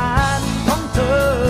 why